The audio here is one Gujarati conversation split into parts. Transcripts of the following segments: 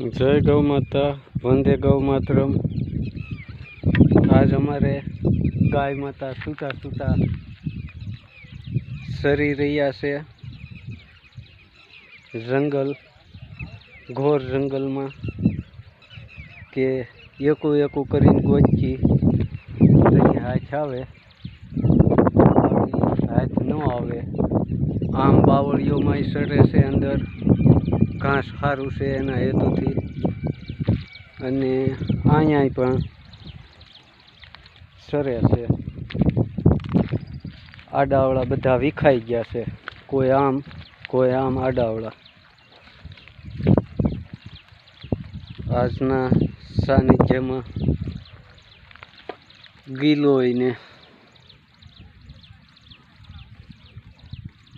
જય ગૌ માતા, વંદે ગૌ માતરમ. આજ અમારે ગાય માતા સૂતા સૂતા સરી રહ્યા છે. જંગલ, ઘોર જંગલમાં કે એકું એકું કરીને ગોચી તેની હાથ આવે. હાથ ન આવે. આમ બાવળીઓમાં સરે છે અંદર. ઘાસ સારું છે એના હેતુથી. અને અહીંયા પણ સરે છે. આડાવળા બધા વિખાઈ ગયા છે. કોઈ આમ કોઈ આમ આડાવળા. આજના સાનિધ્યમાં ગીલોઈને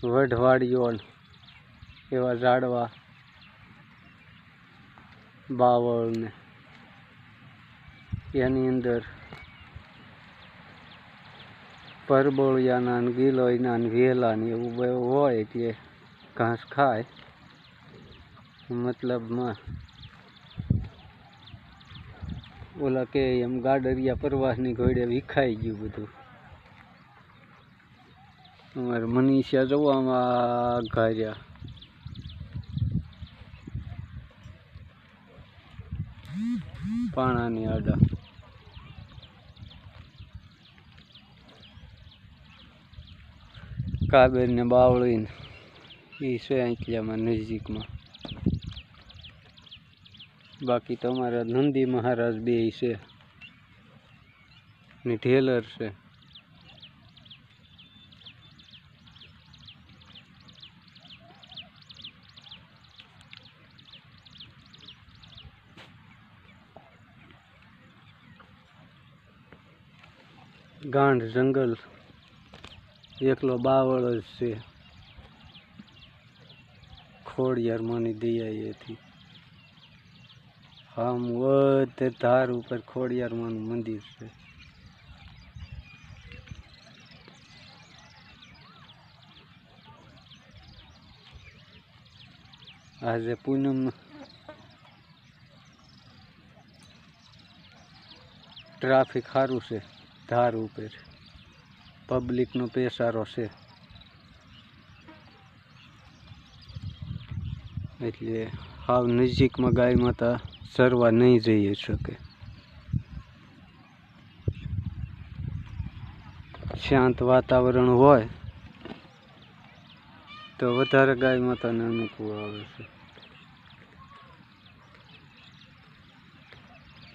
વઢવાડિયો એવા ઝાડવા બાવળ ને એની અંદર પરબોળિયાના ને ગિલોયના ને વેલા ને એવું બધું હોય તે ઘાસ ખાય. મતલબમાં ઓલા કે એમ ગાડરિયા પ્રવાસની ઘોડે વિખાઈ ગયું બધું. અમારે મનીષા જોવામાં ઘાર્યા. પાણાની આડા. કાબર ને બાવળી ને એ છે આંકલિયામાં નજીકમાં. બાકી તો અમારા નંદી મહારાજ બે છે. ને ઢેલર છે. ગાંઠ જંગલ. એકલો બાવળ જ છે. ખોડિયાર માની દયાએથી આમ વધે ધાર ઉપર ખોડિયાર માનું મંદિર છે. આજે પૂનમ ટ્રાફિક સારું છે. ધાર ઉપર. પબ્લિકનો પેસારો છે. એટલે હાવ નજીકમાં ગાય માતા સરવા નહીં જઈ શકે. શાંત વાતાવરણ હોય તો વધારે ગાય માતાને અનુકૂળ આવે છે.